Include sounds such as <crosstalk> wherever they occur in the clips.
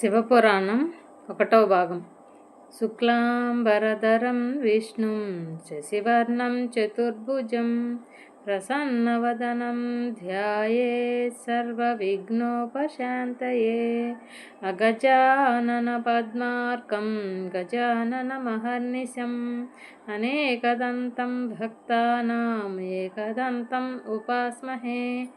శివపురాణం ఒకటవ భాగం. శుక్లాంబరధరం విష్ణుం శశివర్ణం చతుర్భుజం ప్రసన్నవదనం ధ్యాయే సర్వవిఘ్నోపశాంతయే. అగజానన పద్మార్కం గజానన మహర్నిశం అనేకదంతం భక్తానాం ఏకదంతం ఉపాస్మహే.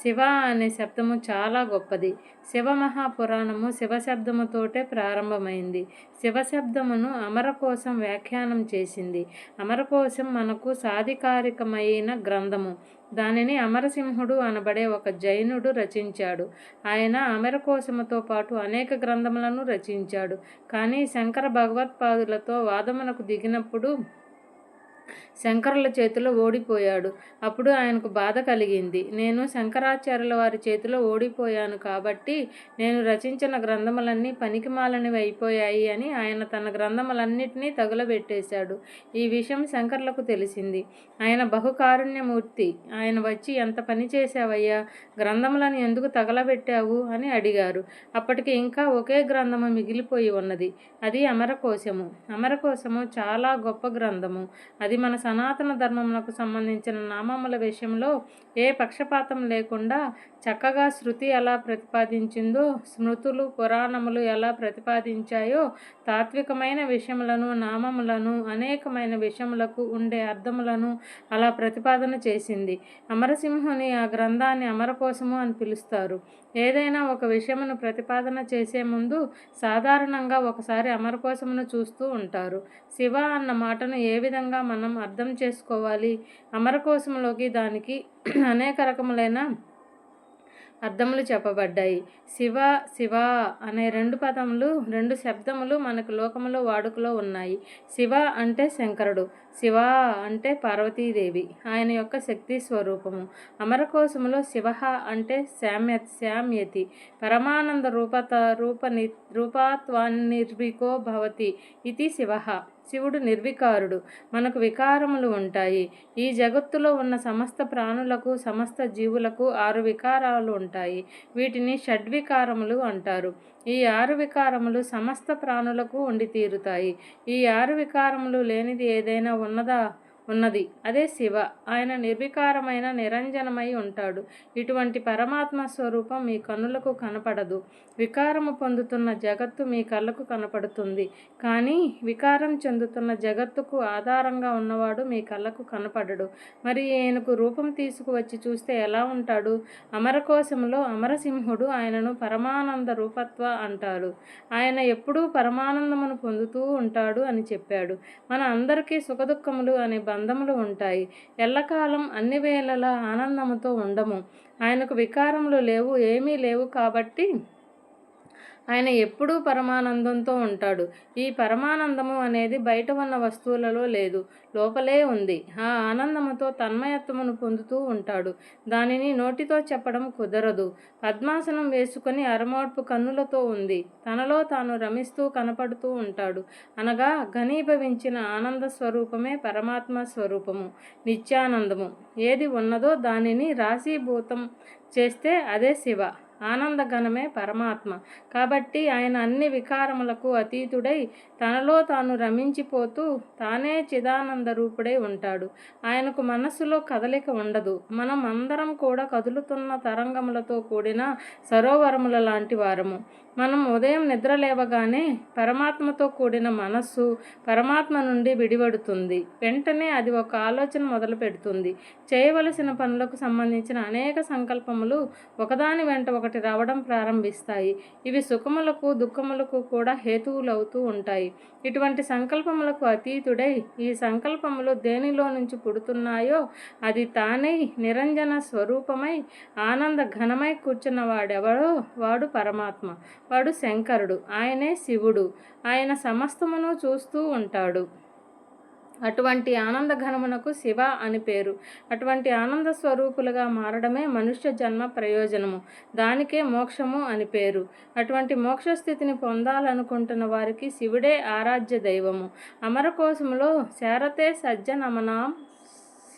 శివ అనే శబ్దము చాలా గొప్పది. శివ మహాపురాణము శివశబ్దముతోటే ప్రారంభమైంది. శివశబ్దమును అమర కోసం వ్యాఖ్యానం చేసింది. అమర కోసం మనకు సాధికారికమైన గ్రంథము. దానిని అమరసింహుడు అనబడే ఒక జైనుడు రచించాడు. ఆయన అమరకోశముతో పాటు అనేక గ్రంథములను రచించాడు. కానీ శంకర భగవత్పాదులతో వాదమునకు దిగినప్పుడు శంకరుల చేతిలో ఓడిపోయాడు. అప్పుడు ఆయనకు బాధ కలిగింది. నేను శంకరాచార్యుల వారి చేతిలో ఓడిపోయాను కాబట్టి నేను రచించిన గ్రంథములన్నీ పనికిమాలనివి అయిపోయాయి అని ఆయన తన గ్రంథములన్నిటినీ తగులబెట్టేశాడు. ఈ విషయం శంకర్లకు తెలిసింది. ఆయన బహుకారుణ్యమూర్తి. ఆయన వచ్చి ఎంత పని చేశావయ్యా? గ్రంథములను ఎందుకు తగలబెట్టావు? అని అడిగారు. అప్పటికి ఇంకా ఒకే గ్రంథము మిగిలిపోయి ఉన్నది. అది అమరకోశము. అమరకోశము చాలా గొప్ప గ్రంథము. అది మన సనాతన ధర్మములకు సంబంధించిన నామముల విషయంలో ఏ పక్షపాతం లేకుండా చక్కగా శృతి ఎలా ప్రతిపాదించిందో స్మృతులు పురాణములు ఎలా ప్రతిపాదించాయో తాత్వికమైన విషయములను నామములను అనేకమైన విషయములకు ఉండే అర్థములను అలా ప్రతిపాదన చేసింది. అమరసింహుని ఆ గ్రంథాన్ని అమరకోశము అని పిలుస్తారు. ఏదైనా ఒక విషయమును ప్రతిపాదన చేసే ముందు సాధారణంగా ఒకసారి అమరకోశమును చూస్తూ ఉంటారు. శివ అన్న మాటను ఏ విధంగా మనం అర్థం చేసుకోవాలి. అమరకోశంలోకి దానికి <clears throat> అనేక రకములైన అర్థములు చెప్పబడ్డాయి. శివ శివ అనే రెండు పదములు రెండు శబ్దములు మనకు లోకములో వాడుకలో ఉన్నాయి. శివ అంటే శంకరుడు శివ అంటే పార్వతీదేవి ఆయన యొక్క శక్తి స్వరూపము. అమరకోశములో శివ అంటే శామ్య శామ్యతి పరమానంద రూపత రూప ని రూపాత్వాన్నిర్వికో భవతి ఇది శివ. శివుడు నిర్వికారుడు. మనకు వికారములు ఉంటాయి. ఈ జగత్తులో ఉన్న సమస్త ప్రాణులకు సమస్త జీవులకు ఆరు వికారాలు ఉంటాయి. వీటిని షడ్వికారములు అంటారు. ఈ ఆరు వికారములు సమస్త ప్రాణులకు ఉండి తీరుతాయి ఈ ఆరు వికారములు లేనిది ఏదైనా ఉన్నదా? ఉన్నది. అదే శివ. ఆయన నిర్వికారమైన నిరంజనమై ఉంటాడు. ఇటువంటి పరమాత్మ స్వరూపం మీ కన్నులకు కనపడదు. వికారము పొందుతున్న జగత్తు మీ కళ్ళకు కనపడుతుంది. కానీ వికారం చెందుతున్న జగత్తుకు ఆధారంగా ఉన్నవాడు మీ కళ్ళకు కనపడడు. మరి ఈయనకు రూపం తీసుకువచ్చి చూస్తే ఎలా ఉంటాడు? అమరకోశంలో అమరసింహుడు ఆయనను పరమానంద రూపత్వ అంటాడు. ఆయన ఎప్పుడూ పరమానందమును పొందుతూ ఉంటాడు అని చెప్పాడు. మన అందరికీ సుఖదుఖములు అనే బంధములు ఉంటాయి. ఎల్లకాలం అన్ని వేళలా ఆనందముతో ఉండము. ఆయనకు వికారములు లేవు ఏమీ లేవు కాబట్టి ఆయన ఎప్పుడూ పరమానందంతో ఉంటాడు. ఈ పరమానందము అనేది బయట ఉన్న వస్తువులలో లేదు. లోపలే ఉంది. ఆ ఆనందముతో తన్మయత్వమును పొందుతూ ఉంటాడు. దానిని నోటితో చెప్పడం కుదరదు. పద్మాసనం వేసుకొని అరమోడ్పు కన్నులతో ఉంది. తనలో తాను రమిస్తూ కనపడుతూ ఉంటాడు. అనగా ఘనీభవించిన ఆనంద స్వరూపమే పరమాత్మ స్వరూపము నిత్యానందము. ఏది ఉన్నదో దానిని రాశీభూతం చేస్తే అదే శివ. ఆనందఘనమే పరమాత్మ. కాబట్టి ఆయన అన్ని వికారములకు అతీతుడై తనలో తాను రమించిపోతూ తానే చిదానంద రూపుడై ఉంటాడు. ఆయనకు మనస్సులో కదలిక ఉండదు. మనం అందరం కూడా కదులుతున్న తరంగములతో కూడిన సరోవరముల లాంటి వారము. మనం ఉదయం నిద్ర లేవగానే పరమాత్మతో కూడిన మనస్సు పరమాత్మ నుండి విడిపడుతుంది. వెంటనే అది ఒక ఆలోచన మొదలు పెడుతుంది. చేయవలసిన పనులకు సంబంధించిన అనేక సంకల్పములు ఒకదాని వెంట ఒకటి రావడం ప్రారంభిస్తాయి. ఇవి సుఖములకు దుఃఖములకు కూడా హేతువులు అవుతూ ఉంటాయి. ఇటువంటి సంకల్పములకు అతీతుడై ఈ సంకల్పములు దేనిలో నుంచి పుడుతున్నాయో అది తానై నిరంజన స్వరూపమై ఆనంద ఘనమై కూర్చున్న వాడెవడో వాడు పరమాత్మ. వాడు శంకరుడు. ఆయనే శివుడు. ఆయన సమస్తమును చూస్తూ ఉంటాడు. అటువంటి ఆనంద ఘనమునకు శివ అని పేరు. అటువంటి ఆనంద స్వరూపులుగా మారడమే మనుష్య జన్మ ప్రయోజనము. దానికే మోక్షము అని పేరు. అటువంటి మోక్షస్థితిని పొందాలనుకుంటున్న వారికి శివుడే ఆరాధ్య దైవము. అమరకోశములో శారతే సజ్జనమనాం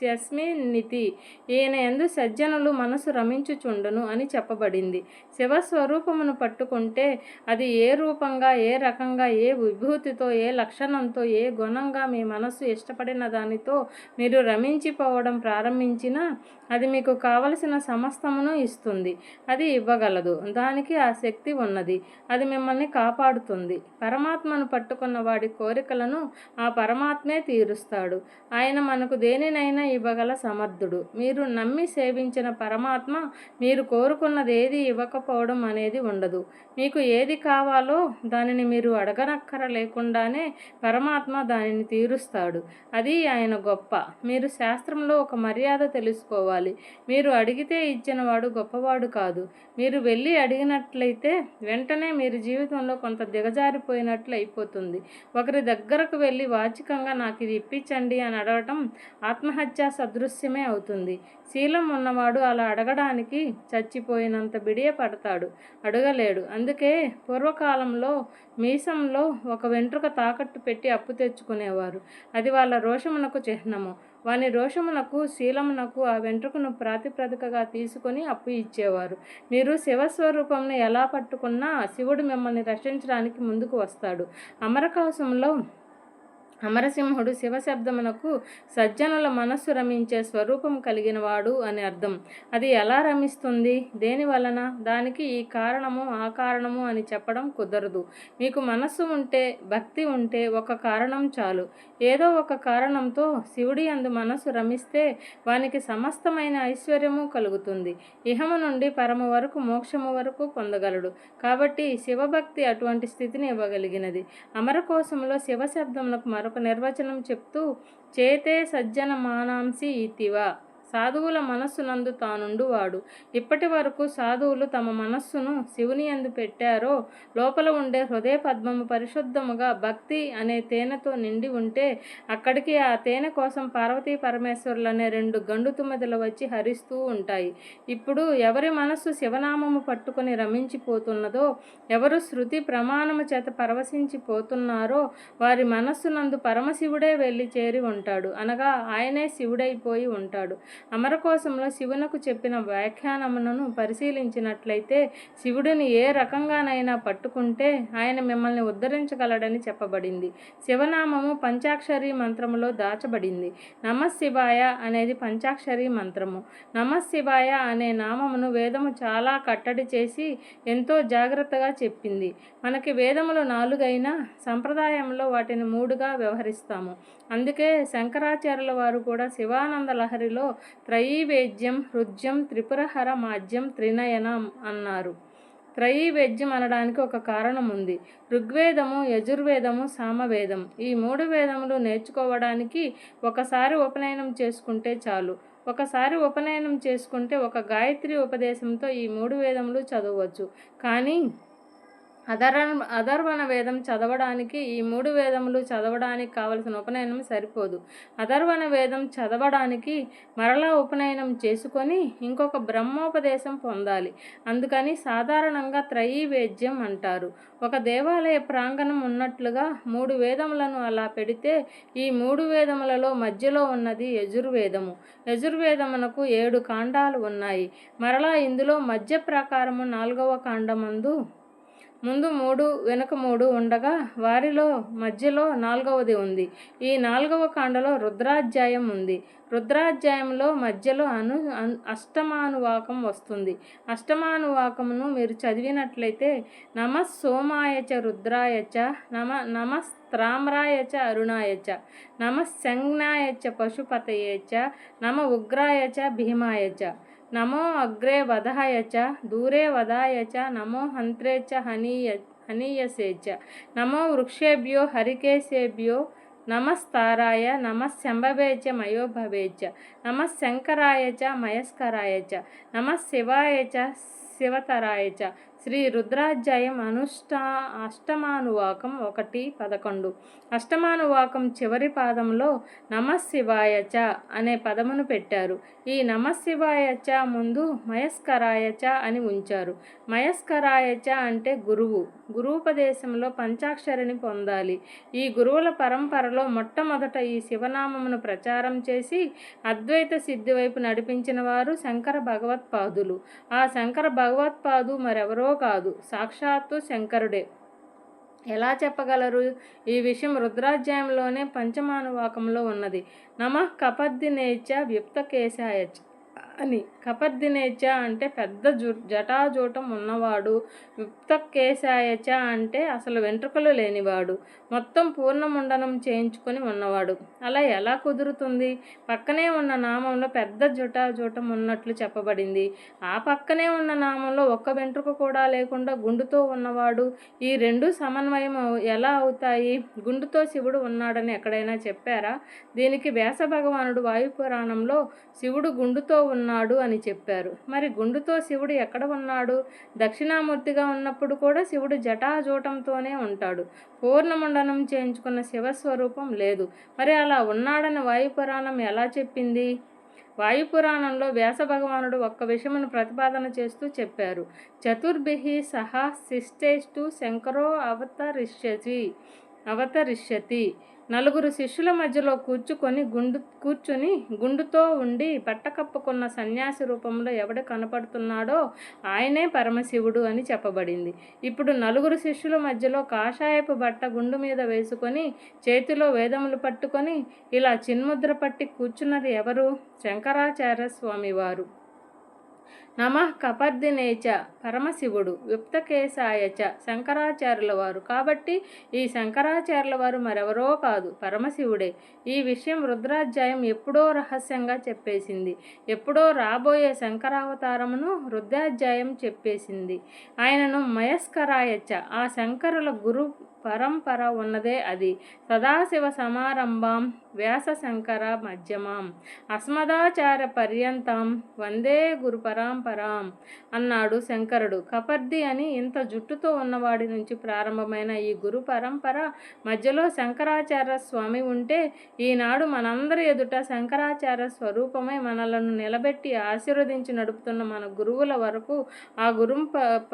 శివస్మిన్నితి ఈయన ఎందు సజ్జనులు మనసు రమించుచుండును అని చెప్పబడింది. శివస్వరూపమును పట్టుకుంటే అది ఏ రూపంగా ఏ రకంగా ఏ విభూతితో ఏ లక్షణంతో ఏ గుణంగా మీ మనసు ఇష్టపడిన దానితో మీరు రమించిపోవడం ప్రారంభించినా అది మీకు కావలసిన సమస్తమును ఇస్తుంది. అది ఇవ్వగలదు. దానికి ఆ శక్తి ఉన్నది. అది మిమ్మల్ని కాపాడుతుంది. పరమాత్మను పట్టుకున్న వాడి కోరికలను ఆ పరమాత్మే తీరుస్తాడు. ఆయన మనకు దేనినైనా ఇవ్వగల సమర్థుడు. మీరు నమ్మి సేవించిన పరమాత్మ మీరు కోరుకున్నది ఏది ఇవ్వకపోవడం అనేది ఉండదు. మీకు ఏది కావాలో దానిని మీరు అడగనక్కర లేకుండానే పరమాత్మ దానిని తీరుస్తాడు. అది ఆయన గొప్ప. మీరు శాస్త్రంలో ఒక మర్యాద తెలుసుకోవాలి. మీరు అడిగితే ఇచ్చిన వాడు గొప్పవాడు కాదు. మీరు వెళ్ళి అడిగినట్లయితే వెంటనే మీరు జీవితంలో కొంత దిగజారిపోయినట్లు అయిపోతుంది ఒకరి దగ్గరకు వెళ్ళి వాచికంగా నాకు ఇది ఇప్పించండి అని అడగటం ఆత్మహత్య సదృశ్యమే అవుతుంది. శీలం ఉన్నవాడు అలా అడగడానికి చచ్చిపోయినంత బిడియ పడతాడు. అడగలేడు. అందుకే పూర్వకాలంలో మీసంలో ఒక వెంట్రుక తాకట్టు పెట్టి అప్పు తెచ్చుకునేవారు. అది వాళ్ళ రోషమునకు చిహ్నము. వాని రోషమునకు శీలమునకు ఆ వెంట్రుకను ప్రాతిప్రదికగా తీసుకొని అప్పు ఇచ్చేవారు. మీరు శివస్వరూపంను ఎలా పట్టుకున్నా శివుడు మిమ్మల్ని రక్షించడానికి ముందుకు వస్తాడు. అమరకాశంలో అమరసింహుడు శివశబ్దమునకు సజ్జనుల మనస్సు రమించే స్వరూపం కలిగిన వాడు అని అర్థం. అది ఎలా రమిస్తుంది? దేని వలన? దానికి ఈ కారణము ఆ కారణము అని చెప్పడం కుదరదు. మీకు మనస్సు ఉంటే భక్తి ఉంటే ఒక కారణం చాలు. ఏదో ఒక కారణంతో శివుడి అందు మనస్సు రమిస్తే వానికి సమస్తమైన ఐశ్వర్యము కలుగుతుంది. ఇహము నుండి పరమ వరకు మోక్షము వరకు పొందగలడు. కాబట్టి శివభక్తి అటువంటి స్థితిని ఇవ్వగలిగినది. అమర శివశబ్దమునకు శివశబ్దములకు మరొక నిర్వచనం చెప్తూ చేతే సజ్జన మానాంసి ఇతివా సాధువుల మనస్సునందు తానుండువాడు. ఇప్పటి వరకు సాధువులు తమ మనస్సును శివుని ఎందు పెట్టారో లోపల ఉండే హృదయ పద్మము పరిశుద్ధముగా భక్తి అనే తేనెతో నిండి ఉంటే అక్కడికి ఆ తేనె కోసం పార్వతీ పరమేశ్వరులు అనే రెండు గండు తుమ్మెదలు వచ్చి హరిస్తూ ఉంటాయి. ఇప్పుడు ఎవరి మనస్సు శివనామము పట్టుకొని రమించిపోతున్నదో ఎవరు శృతి ప్రమాణము చేత పరవశించిపోతున్నారో వారి మనస్సునందు పరమశివుడే వెళ్ళి చేరి ఉంటాడు. అనగా ఆయనే శివుడైపోయి ఉంటాడు. అమరకోశంలో శివునకు చెప్పిన వ్యాఖ్యానములను పరిశీలించినట్లయితే శివుడిని ఏ రకంగానైనా పట్టుకుంటే ఆయన మిమ్మల్ని ఉద్ధరించగలడని చెప్పబడింది. శివనామము పంచాక్షరి మంత్రములో దాచబడింది. నమశివాయ అనేది పంచాక్షరి మంత్రము. నమశివాయ అనే నామమును వేదము చాలా కట్టడి చేసి ఎంతో జాగ్రత్తగా చెప్పింది. మనకి వేదములు నాలుగైనా సంప్రదాయంలో వాటిని మూడుగా వ్యవహరిస్తాము. అందుకే శంకరాచార్యుల వారు కూడా శివానంద లహరిలో త్రయీవేద్యం హృద్యం త్రిపురహర మాధ్యం త్రినయనం అన్నారు. త్రయీవేద్యం అనడానికి ఒక కారణం ఉంది. ఋగ్వేదము యజుర్వేదము సామవేదం. ఈ మూడు వేదములు నేర్చుకోవడానికి ఒకసారి ఉపనయనం చేసుకుంటే చాలు. ఒకసారి ఉపనయనం చేసుకుంటే ఒక గాయత్రి ఉపదేశంతో ఈ మూడు వేదములు చదవచ్చు. కానీ అధర్ అధర్వణ వేదం చదవడానికి ఈ మూడు వేదములు చదవడానికి కావలసిన ఉపనయనం సరిపోదు. అధర్వణ వేదం చదవడానికి మరలా ఉపనయనం చేసుకొని ఇంకొక బ్రహ్మోపదేశం పొందాలి. అందుకని సాధారణంగా త్రయీవేద్యం అంటారు. ఒక దేవాలయ ప్రాంగణం ఉన్నట్లుగా మూడు వేదములను అలా పెడితే ఈ మూడు వేదములలో మధ్యలో ఉన్నది యజుర్వేదము. యజుర్వేదమునకు ఏడు కాండాలు ఉన్నాయి. మరలా ఇందులో మధ్య ప్రకారము నాలుగవ కాండమందు ముందు మూడు వెనుక మూడు ఉండగా వారిలో మధ్యలో నాలుగవది ఉంది. ఈ నాలుగవ కాండలో రుద్రాధ్యాయం ఉంది. రుద్రాధ్యాయంలో మధ్యలో అను అష్టమానువాకం వస్తుంది. అష్టమానువాకమును మీరు చదివినట్లయితే నమ సోమాయచ రుద్రాయచ నమ నమస్త్రామ్రాయచ అరుణాయచ నమ సంజ్ఞాయచ పశుపతయేచ నమ ఉగ్రాయచ భీమాయచ నమో అగ్రే వధాయ చ దూరే వదాయ చ నమో హంత్రే చ హనీయ హనీయసే చ. నమో వృక్షేభ్యో హరికేశేభ్యో నమస్తారాయ నమశంభవే చ మయోభవే చ. నమశంకరాయ చ మయస్కరాయ చ. నమశివాయ చ శివతరాయ చ. శ్రీ రుద్రాధ్యాయం అనుష్ఠా అష్టమానువాకం ఒకటి పదకొండు. అష్టమానువాకం చివరి పాదంలో నమశివాయచ చ అనే పదమును పెట్టారు. ఈ నమశివాయచ చ ముందు మయస్కరాయ చ అని ఉంచారు. మయస్కరాయ చ అంటే గురువు. గురువుపదేశంలో పంచాక్షరిని పొందాలి. ఈ గురువుల పరంపరలో మొట్టమొదట ఈ శివనామమును ప్రచారం చేసి అద్వైత సిద్ధి వైపు నడిపించిన వారు శంకర భగవత్పాదులు. ఆ శంకర భగవత్పాదు మరెవరో కాదు. సాక్షాత్తు శంకరుడే. ఎలా చెప్పగలరు? ఈ విషయం రుద్రాధ్యాయంలోనే పంచమానువాకంలో ఉన్నది. నమ కపద్దినేచ వ్యుప్తకేశాయ కేశాయచ్ అని. కపర్దినేచ అంటే పెద్ద జు జటాజూటం ఉన్నవాడు. యుక్తకేశాయచ అంటే అసలు వెంట్రుకలు లేనివాడు. మొత్తం పూర్ణముండనం చేయించుకొని ఉన్నవాడు. అలా ఎలా కుదురుతుంది? పక్కనే ఉన్న నామంలో పెద్ద జటాజూటం ఉన్నట్లు చెప్పబడింది. ఆ పక్కనే ఉన్న నామంలో ఒక్క వెంట్రుక కూడా లేకుండా గుండుతో ఉన్నవాడు. ఈ రెండు సమన్వయం ఎలా అవుతాయి? గుండుతో శివుడు ఉన్నాడని ఎక్కడైనా చెప్పారా? దీనికి వ్యాస భగవానుడు వాయుపురాణంలో శివుడు గుండుతో ఉన్న ఉన్నాడు అని చెప్పారు. మరి గుండుతో శివుడు ఎక్కడ ఉన్నాడు? దక్షిణామూర్తిగా ఉన్నప్పుడు కూడా శివుడు జటాజూటంతోనే ఉంటాడు. పూర్ణముండనం చేయించుకున్న శివస్వరూపం లేదు. మరి అలా ఉన్నాడని వాయుపురాణం ఎలా చెప్పింది? వాయుపురాణంలో వ్యాస భగవానుడు ఒక్క విషయమును ప్రతిపాదన చేస్తూ చెప్పారు. చతుర్భి సహా శిష్టేష్టు శంకరో అవతరిష్యసి అవతరిష్యతి. నలుగురు శిష్యుల మధ్యలో కూర్చుకొని గుండు కూర్చుని గుండుతో ఉండి పట్టకప్పుకున్న సన్యాసి రూపంలో ఎవడు కనపడుతున్నాడో ఆయనే పరమశివుడు అని చెప్పబడింది. ఇప్పుడు నలుగురు శిష్యుల మధ్యలో కాషాయపు బట్ట గుండు మీద వేసుకొని చేతిలో వేదములు పట్టుకొని ఇలా చిన్ముద్ర పట్టి కూర్చున్నది ఎవరు? శంకరాచార్య స్వామివారు. నమ కపర్దినేచ పరమశివుడు విప్తకేశాయచ శంకరాచార్యుల వారు. కాబట్టి ఈ శంకరాచార్యుల వారు మరెవరో కాదు పరమశివుడే. ఈ విషయం రుద్రాధ్యాయం ఎప్పుడో రహస్యంగా చెప్పేసింది. ఎప్పుడో రాబోయే శంకరావతారమును రుద్రాధ్యాయం చెప్పేసింది. ఆయనను మయస్కరాయచ ఆ శంకరుల గురు పరంపర ఉన్నదే అది. సదాశివ సమారంభం వ్యాస శంకర మధ్యమాం. అస్మదాచార పర్యంతం వందే గురు పరాంపరాం అన్నాడు శంకరుడు. కపర్ది అని ఇంత జుట్టుతో ఉన్నవాడి నుంచి ప్రారంభమైన ఈ గురు పరంపర మధ్యలో శంకరాచార్య స్వామి ఉంటే ఈనాడు మనందరి ఎదుట శంకరాచార్య స్వరూపమై మనలను నిలబెట్టి ఆశీర్వదించి నడుపుతున్న మన గురువుల వరకు ఆ గురు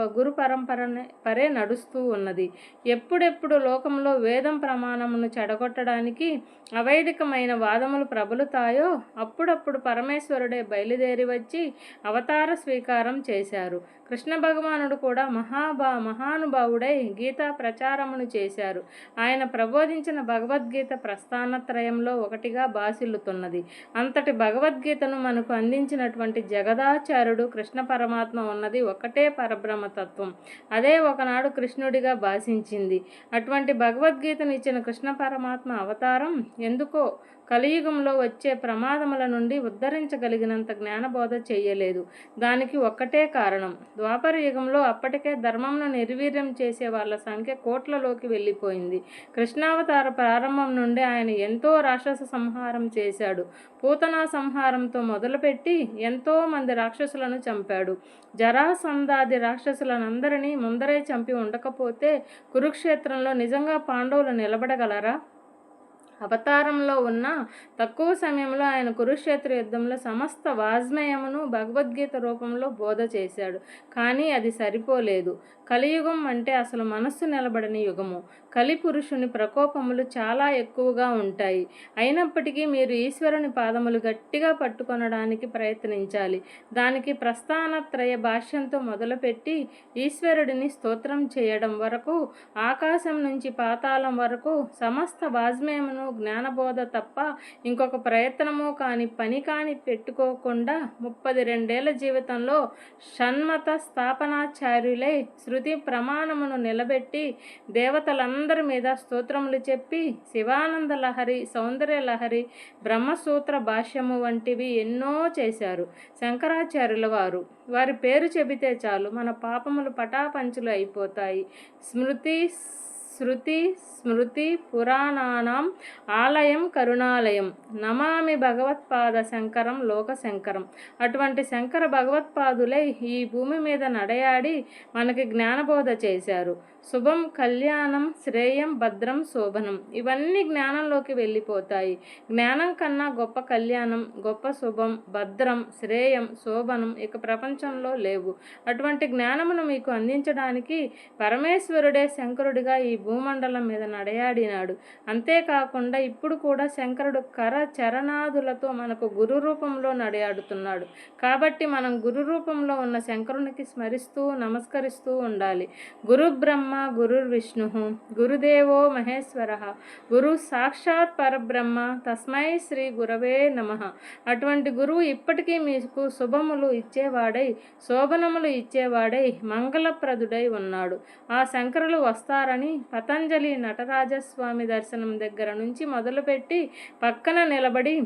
గురు పరంపరనే పరే నడుస్తూ ఉన్నది. ఎప్పుడెప్పుడు లోకంలో వేదం ప్రమాణమును చెడగొట్టడానికి అవైధ అత్యధికమైన వాదములు ప్రబలుతాయో అప్పుడప్పుడు పరమేశ్వరుడే బయలుదేరి వచ్చి అవతార స్వీకారం చేశారు. కృష్ణ భగవానుడు కూడా మహాభా మహానుభావుడై గీతా ప్రచారమును చేశారు. ఆయన ప్రబోధించిన భగవద్గీత ప్రస్థానత్రయంలో ఒకటిగా బాసిల్లుతున్నది. అంతటి భగవద్గీతను మనకు అందించినటువంటి జగదాచార్యుడు కృష్ణ పరమాత్మ ఉన్నది ఒకటే పరబ్రహ్మతత్వం. అదే ఒకనాడు కృష్ణుడిగా భాషించింది అటువంటి భగవద్గీతను ఇచ్చిన కృష్ణ పరమాత్మ అవతారం ఎందుకో కలియుగంలో వచ్చే ప్రమాదముల నుండి ఉద్ధరించగలిగినంత జ్ఞానబోధ చేయలేదు. దానికి ఒక్కటే కారణం. ద్వాపర యుగంలో అప్పటికే ధర్మంను నిర్వీర్యం చేసే వాళ్ళ సంఖ్య కోట్లలోకి వెళ్ళిపోయింది. కృష్ణావతార ప్రారంభం నుండి ఆయన ఎంతో రాక్షస సంహారం చేశాడు. పూతనా సంహారంతో మొదలుపెట్టి ఎంతో మంది రాక్షసులను చంపాడు. జరాసంధాది రాక్షసులనందరినీ ముందరే చంపి ఉండకపోతే కురుక్షేత్రంలో నిజంగా పాండవులు నిలబడగలరా? అవతారంలో ఉన్న తక్కువ సమయంలో ఆయన కురుక్షేత్ర యుద్ధంలో సమస్త వాజ్మయమును భగవద్గీత రూపంలో బోధ చేశాడు. కానీ అది సరిపోలేదు. కలియుగం అంటే అసలు మనస్సు నిలబడని యుగము. కలిపురుషుని ప్రకోపములు చాలా ఎక్కువగా ఉంటాయి. అయినప్పటికీ మీరు ఈశ్వరుని పాదములు గట్టిగా పట్టుకొనడానికి ప్రయత్నించాలి. దానికి ప్రస్థానత్రయ భాష్యంతో మొదలుపెట్టి ఈశ్వరుడిని స్తోత్రం చేయడం వరకు ఆకాశం నుంచి పాతాళం వరకు సమస్త వాజ్మయమును జ్ఞానబోధ తప్ప ఇంకొక ప్రయత్నము కాని పని కాని పెట్టుకోకుండా ముప్పది రెండేళ్ళ జీవితంలో షణ్మత స్థాపనాచార్యులై శృతి ప్రమాణమును నిలబెట్టి దేవతలందరి మీద స్తోత్రములు చెప్పి శివానంద లహరి సౌందర్య లహరి బ్రహ్మసూత్ర భాష్యము వంటివి ఎన్నో చేశారు శంకరాచార్యుల వారు. వారి పేరు చెబితే చాలు మన పాపములు పటాపంచులు అయిపోతాయి. స్మృతి శృతి స్మృతి పురాణానాం ఆలయం కరుణాలయం. నమామి భగవత్పాద శంకరం లోక శంకరం. అటువంటి శంకర భగవత్పాదులై ఈ భూమి మీద నడయాడి మనకి జ్ఞానబోధ చేశారు. శుభం కళ్యాణం శ్రేయం భద్రం శోభనం. ఇవన్నీ జ్ఞానంలోకి వెళ్ళిపోతాయి. జ్ఞానం కన్నా గొప్ప కళ్యాణం గొప్ప శుభం భద్రం శ్రేయం శోభనం ఇక ప్రపంచంలో లేవు. అటువంటి జ్ఞానమును మీకు అందించడానికి పరమేశ్వరుడే శంకరుడిగా ఈ భూమండలం మీద నడయాడినాడు. అంతేకాకుండా ఇప్పుడు కూడా శంకరుడు కర చరణాదులతో మనకు గురు రూపంలో నడయాడుతున్నాడు. కాబట్టి మనం గురు రూపంలో ఉన్న శంకరునికి స్మరిస్తూ నమస్కరిస్తూ ఉండాలి. గురు బ్రహ్మ గురుర్విష్ణు. గురుదేవో మహేశ్వర. గురు సాక్షాత్ పరబ్రహ్మ. తస్మై శ్రీ గురవే నమ. అటువంటి గురువు ఇప్పటికీ మీకు శుభములు ఇచ్చేవాడై శోభనములు ఇచ్చేవాడై మంగళప్రదుడై ఉన్నాడు. ఆ శంకరులు వస్తారని పతంజలి నటరాజస్వామి దర్శనం దగ్గర నుంచి మొదలుపెట్టి పక్కన నిలబడి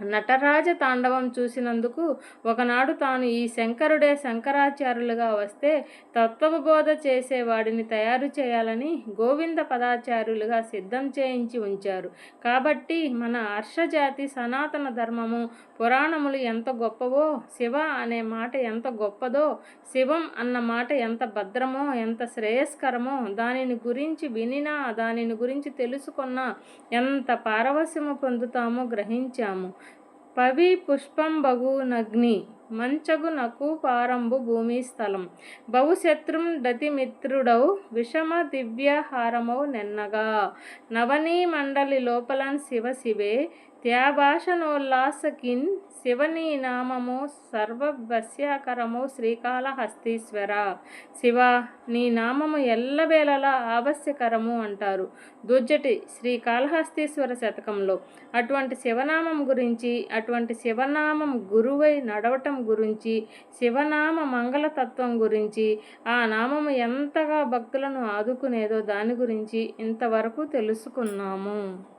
నటరాజ తాండవం చూసినందుకు ఒకనాడు తాను ఈ శంకరుడే శంకరాచార్యులుగా వస్తే తత్వబోధ చేసేవాడిని తయారు చేయాలని గోవింద పదాచార్యులుగా సిద్ధం చేయించి ఉంచారు. కాబట్టి మన హర్షజాతి సనాతన ధర్మము పురాణములు ఎంత గొప్పవో శివ అనే మాట ఎంత గొప్పదో శివం అన్న మాట ఎంత భద్రమో ఎంత శ్రేయస్కరమో దానిని గురించి వినినా దానిని గురించి తెలుసుకున్నా ఎంత పారవశ్యము పొందుతామో గ్రహించాము. పవి పుష్పం బగు నగ్ని మంచగు నకు పారంబు భూమి స్థలం. బహుశత్రుం దతిమిత్రుడౌ విషమ దివ్యహారమౌ నెన్నగా. నవనీ మండలి లోపలన్ శివ శివే త్యాభాషణోల్లాసకిన్ శివనీనామము నామము శ్రీకాళహస్తీశ్వర. శివ నీ నామము ఎల్లవేళలా ఆవశ్యకరము అంటారు. దుజ్జటి శ్రీకాళహస్తీశ్వర శతకంలో. అటువంటి శివనామం గురించి అటువంటి శివనామం గురువై నడవటం గురించి శివనామ మంగళతత్వం గురించి ఆ నామము ఎంతగా భక్తులను ఆదుకునేదో దాని గురించి ఇంతవరకు తెలుసుకున్నాము.